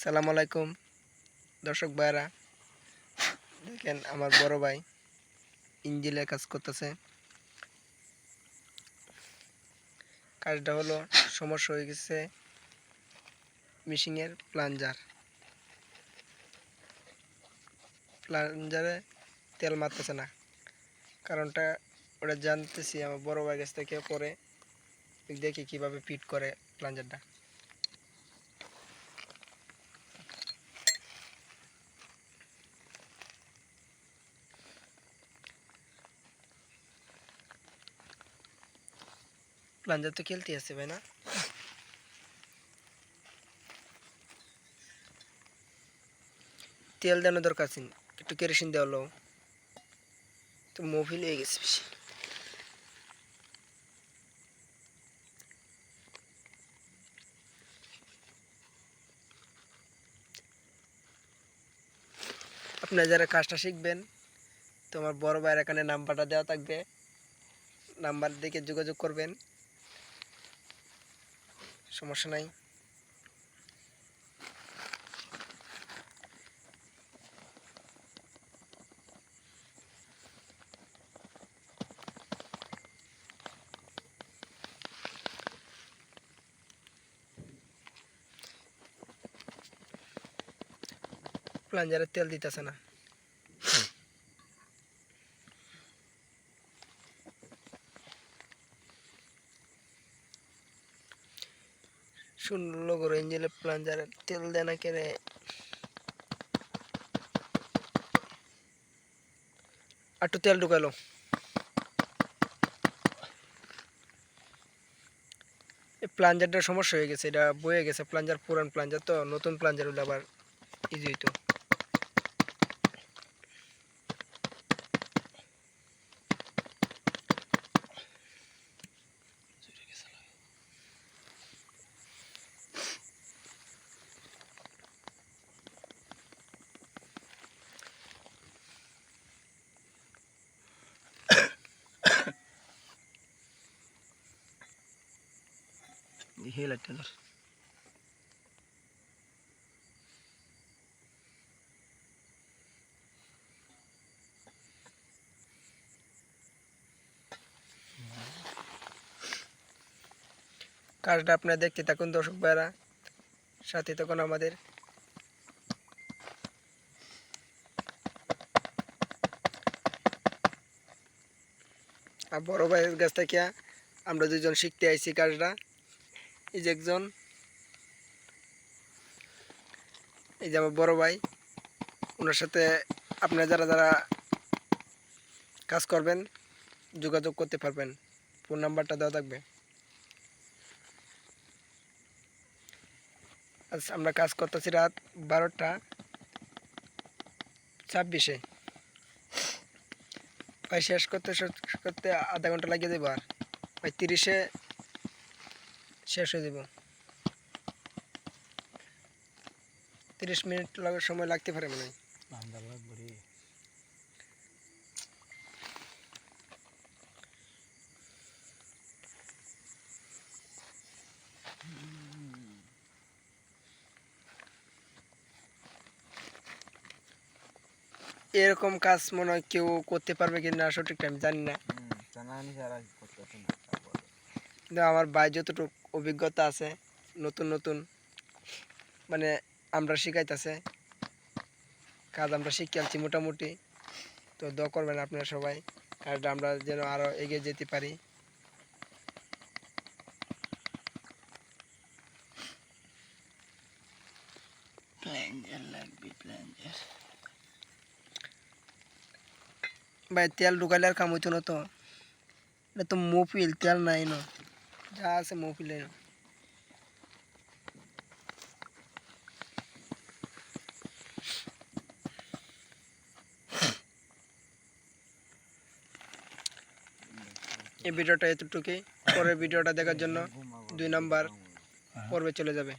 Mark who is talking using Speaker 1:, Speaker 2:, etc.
Speaker 1: সালাম আলাইকুম, দর্শক ভাইরা দেখেন আমার বড় ভাই ইঞ্জিনের কাজ করতেছে। কাজটা হলো সমস্যা হয়ে গেছে মিশিংয়ের প্লাঞ্জার। প্লাঞ্জারে তেল মারতেছে না। কারণটা ওটা জানতেছি, আমার বড় ভাই কাছ থেকে পরে দেখি কীভাবে ফিট করে প্লাঞ্জারটা। প্লাঞ্জার তো খেলতে আছে ভাই না তেল দেওয়ার দরকার আছে একটু কেরোসিন দেওয়া হলো তো মোবিল হয়ে গেছে বেশি আপনারা যারা কাজটা শিখবেন, তোমার বড় ভাইয়ের এখানে নাম্বারটা দেওয়া থাকবে। নাম্বার দিকে যোগাযোগ করবেন। সমস্যা নাই। প্লাঞ্জারের তেল দিতেছে না। শুনলো করে ইঞ্জিনের প্লাঞ্জারে তেল দেয় না কেড়ে। একটু তেল ঢুকালো প্লাঞ্জারটার সমস্যা হয়ে গেছে, এটা বয়ে গেছে প্লাঞ্জার পুরান প্লাঞ্জার তো, নতুন প্লাঞ্জার হলে আবার ইজি হইতো। দি হে লাইটটা কাজটা আপনারা দেখতে থাকুন, দর্শক ভাইরা সাথে তখন আমাদের। বড় ভাইয়ের কাছ থেকে আমরা দুজন শিখতে আইছি কাজটা। এই যে একজন। এই যে আমার বড় ভাই, ওনার সাথে আপনারা যারা যারা কাজ করবেন, যোগাযোগ করতে পারবেন। ফোন নাম্বারটা দেওয়া থাকবে। আজ আমরা কাজ করতেছি রাত বারোটা ছাব্বিশে। ভাই শেষ করতে শেষ করতে আধা ঘণ্টা লাগিয়ে দেবো আর। ভাই তিরিশে শেষ হয়ে যাব। তিরিশ মিনিট লাগার সময় লাগতে পারে মনে হয়। এরকম কাজ মনে হয় কেউ করতে পারবে কি না। সঠিক আমি জানি না আমার ভাই যতটুকু অভিজ্ঞতা আছে নতুন নতুন মানে আমরা শিখাইতেছে কাজ আমরা শিখে মোটামুটি তো দোয়া করবেন আপনারা সবাই কাজটা আমরা যেন আরও এগিয়ে যেতে পারি। ভাই তেল ঢুকাইলে আর কাম হইতো না তো। এটা তো মফিল তেল নাই না। যা আছে মফিলে এই ভিডিওটা এতটুকুই। পরের ভিডিওটা দেখার জন্য দুই নাম্বার পর্বে চলে যাবে।